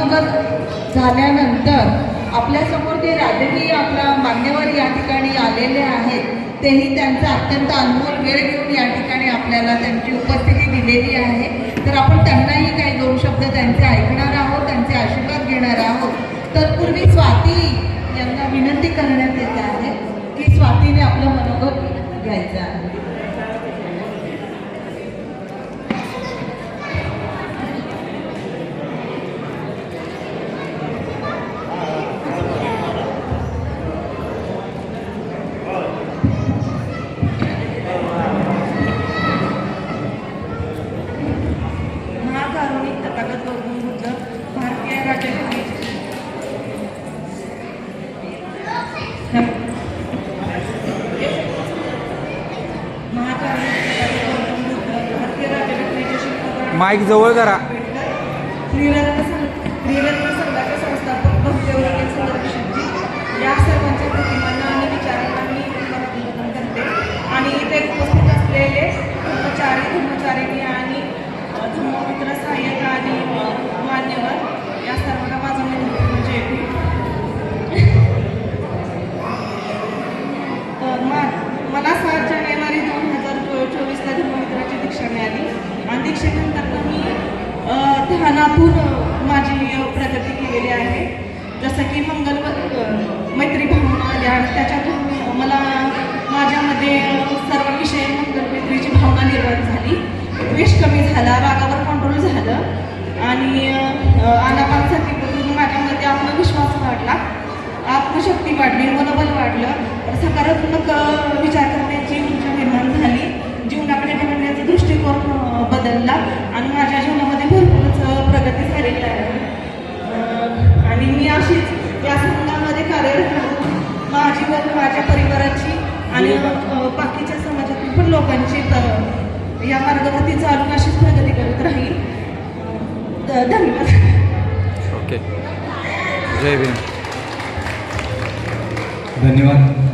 मनोगत झाल्यानंतर आपल्यासमोर जे राजकीय आपला मान्यवर या ठिकाणी आलेले आहेत तेही त्यांचा अत्यंत अनमोल वेळ घेऊन या ठिकाणी आपल्याला त्यांची उपस्थिती दिलेली आहे. तर आपण त्यांनाही काही दोन शब्द त्यांचे ऐकणार आहोत त्यांचे आशीर्वाद घेणार आहोत. तत्पूर्वी स्वाती यांना विनंती करण्यात येत आहे की स्वातीने आपलं मनोगत घ्यायचं आहे. माईक जवळ करा. संघाचे संस्थापक या सर्वांच्या आणि विचारांना करते आणि इथे उपस्थित असलेले कर्मचारी कर्मचारी दीक्षेनंतर मी ध्यानातून माझी प्रगती केलेली आहे. जसं की मंगल मैत्री भावना आल्या त्याच्यातून मला माझ्यामध्ये सर्व विषय मंगल मैत्रीची भावना निर्माण झाली. द्वेष कमी झाला रागावर कंट्रोल झालं आणि आनापानसाठी माझ्यामध्ये आत्मविश्वास वाढला. आत्मशक्ती वाढली मनोबल वाढलं. सकारात्मक विचार आणि माझ्या जीवनामध्ये भरपूरच प्रगती झालेली आहे. आणि मी अशीच या संघामध्ये कार्यरत राहून माझी व माझ्या परिवाराची आणि बाकीच्या समाजातील पण लोकांची त- या मार्गावरती चालून अशीच प्रगती करत राहील. धन्यवाद. ओके. जय भीम. धन्यवाद.